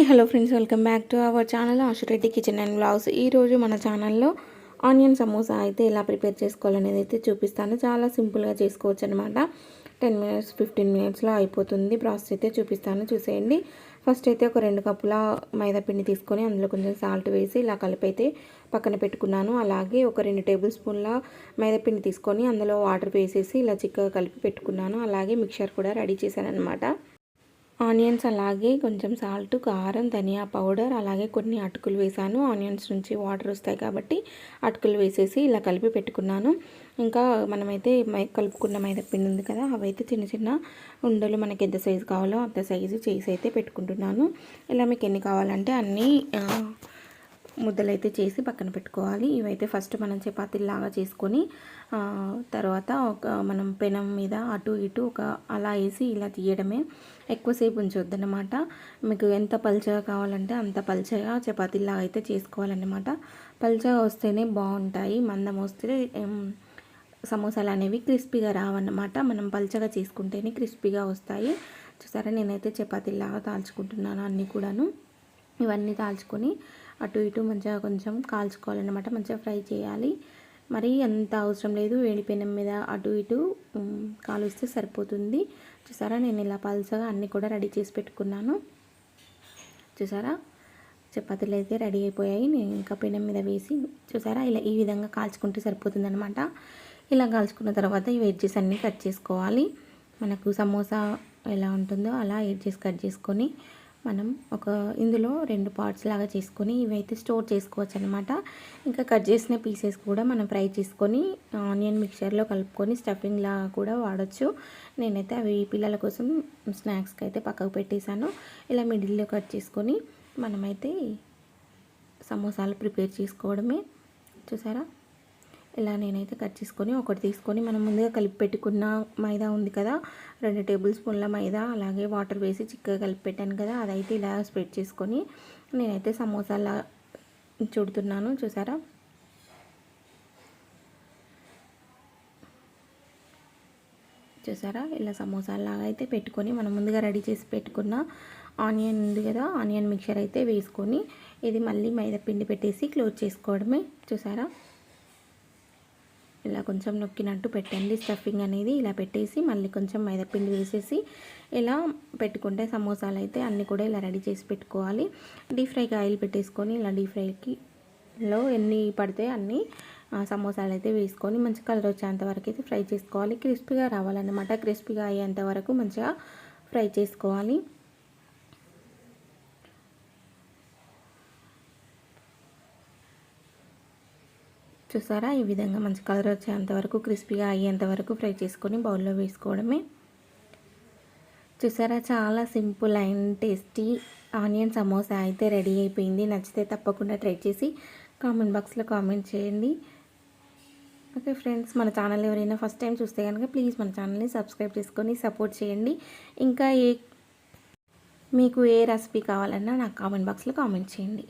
Hi hello friends welcome back to our channel Ashu Reddy kitchen and blogs ఈరోజు మన ఛానల్లో onion samosa అయితే ఎలా ప్రిపేర్ చేసుకోవాలనేది అయితే చూపిస్తాను. చాలా సింపుల్గా చేసుకోవచ్చు అనమాట టెన్ మినిట్స్ ఫిఫ్టీన్ మినిట్స్లో అయిపోతుంది ప్రాసెస్ అయితే చూపిస్తాను. చూసేయండి. ఫస్ట్ అయితే ఒక రెండు కప్పుల మైదాపిండి తీసుకొని అందులో కొంచెం సాల్ట్ వేసి ఇలా కలిపి అయితే పక్కన పెట్టుకున్నాను. అలాగే ఒక రెండు టేబుల్ స్పూన్ల మైదాపిండి తీసుకొని అందులో వాటర్ వేసేసి ఇలా చిక్కగా కలిపి పెట్టుకున్నాను. అలాగే మిక్చర్ కూడా రెడీ చేశాను అనమాట ఆనియన్స్ అలాగే కొంచెం సాల్ట్ కారం ధనియా పౌడర్ అలాగే కొన్ని అటుకులు వేసాను. ఆనియన్స్ నుంచి వాటర్ వస్తాయి కాబట్టి అటుకులు వేసేసి ఇలా కలిపి పెట్టుకున్నాను. ఇంకా మనమైతే కలుపుకున్న మైదా పిండి ఉంది కదా అవైతే చిన్న చిన్న ఉండలు మనకి ఎంత సైజు కావాలో అంత సైజు చేసి అయితే పెట్టుకుంటున్నాను. ఇలా మీకు ఎన్ని కావాలంటే అన్నీ ముద్దలైతే చేసి పక్కన పెట్టుకోవాలి. ఇవైతే ఫస్ట్ మనం చపాతీలాగా చేసుకొని తర్వాత ఒక మనం పెనం మీద అటు ఇటు ఒక అలా వేసి ఇలా తీయడమే ఎక్కువసేపు ఉంచొద్దన్నమాట. మీకు ఎంత పల్చగా కావాలంటే అంత పల్చగా చపాతీలాగా అయితే చేసుకోవాలన్నమాట. పల్చగా వస్తేనే బాగుంటాయి. మందం వస్తే సమోసాలు అనేవి క్రిస్పీగా రావన్నమాట. మనం పల్చగా చేసుకుంటేనే క్రిస్పీగా వస్తాయి. చూసారా? నేనైతే చపాతీలాగా తాల్చుకుంటున్నాను అన్నీ కూడాను. ఇవన్నీ తాల్చుకొని అటు ఇటు మంచిగా కొంచెం కాల్చుకోవాలన్నమాట మంచిగా ఫ్రై చేయాలి. మరి అంత అవసరం లేదు వేడి పెనం మీద అటు ఇటు కాలుస్తే సరిపోతుంది. చూసారా నేను ఇలా పల్సగా అన్నీ కూడా రెడీ చేసి పెట్టుకున్నాను. చూసారా చపాతీలు అయితే రెడీ అయిపోయాయి. నేను ఇంకా పెనం మీద వేసి చూసారా ఇలా ఈ విధంగా కాల్చుకుంటే సరిపోతుంది అనమాట ఇలా కాల్చుకున్న తర్వాత ఈ వెజ్జెస్ అన్నీ కట్ చేసుకోవాలి. మనకు సమోసా ఎలా ఉంటుందో అలా ఎడ్జెస్ కట్ చేసుకొని మనం ఒక ఇందులో రెండు పార్ట్స్ లాగా చేసుకొని ఇవైతే స్టోర్ చేసుకోవచ్చు అనమాట ఇంకా కట్ చేసిన పీసెస్ కూడా మనం ఫ్రై చేసుకొని ఆనియన్ మిక్చర్లో కలుపుకొని స్టఫింగ్ లాగా కూడా వాడచ్చు. నేనైతే అవి పిల్లల కోసం స్నాక్స్కి అయితే పక్కకు పెట్టేశాను. ఇలా మిడిల్లో కట్ చేసుకొని మనమైతే సమోసాలు ప్రిపేర్ చేసుకోవడమే. చూసారా? ఇలా నేనైతే కట్ చేసుకొని ఒకటి తీసుకొని మనం ముందుగా కలిపి పెట్టుకున్న మైదా ఉంది కదా రెండు టేబుల్ స్పూన్ల మైదా అలాగే వాటర్ వేసి చిక్కగా కలిపి పెట్టాను కదా అదైతే ఇలా స్ప్రెడ్ చేసుకొని నేనైతే సమోసాలా చుడుతున్నాను చూసారా? చూసారా? ఇలా సమోసాలాగా అయితే పెట్టుకొని మనం ముందుగా రెడీ చేసి పెట్టుకున్న ఆనియన్ ఉంది కదా ఆనియన్ మిక్చర్ అయితే వేసుకొని ఇది మళ్ళీ మైదా పిండి పెట్టేసి క్లోజ్ చేసుకోవడమే చూసారా? ఇలా కొంచెం నొక్కినట్టు పెట్టండి. స్టఫింగ్ అనేది ఇలా పెట్టేసి మళ్ళీ కొంచెం మైదాపిండి వేసేసి ఇలా పెట్టుకుంటే సమోసాలు అయితే అన్నీ కూడా ఇలా రెడీ చేసి పెట్టుకోవాలి. డీప్ ఫ్రైకి ఆయిల్ పెట్టేసుకొని ఇలా డీప్ ఫ్రైకి లో ఎన్ని పడితే అన్ని సమోసాలు అయితే వేసుకొని మంచి కలర్ వచ్చేంత వరకు అయితే ఫ్రై చేసుకోవాలి. క్రిస్పీగా రావాలన్నమాట. క్రిస్పీగా అయ్యేంత వరకు మంచిగా ఫ్రై చేసుకోవాలి. చూసారా? ఈ విధంగా మంచి కలర్ వచ్చేంత వరకు క్రిస్పీగా అయ్యేంత వరకు ఫ్రై చేసుకొని బౌల్లో వేసుకోవడమే. చూసారా? చాలా simple and tasty onion samosa అయితే రెడీ అయిపోయింది. నచ్చితే తప్పకుండా ట్రై చేసి కామెంట్ బాక్స్లో కామెంట్ చేయండి. ఓకే ఫ్రెండ్స్ మన ఛానల్ ఎవరైనా ఫస్ట్ టైం చూస్తే కనుక ప్లీజ్ మన ఛానల్ని సబ్స్క్రైబ్ చేసుకొని సపోర్ట్ చేయండి. ఇంకా ఏ మీకు ఏ రెసిపీ కావాలన్నా నాకు కామెంట్ బాక్స్లో కామెంట్ చేయండి.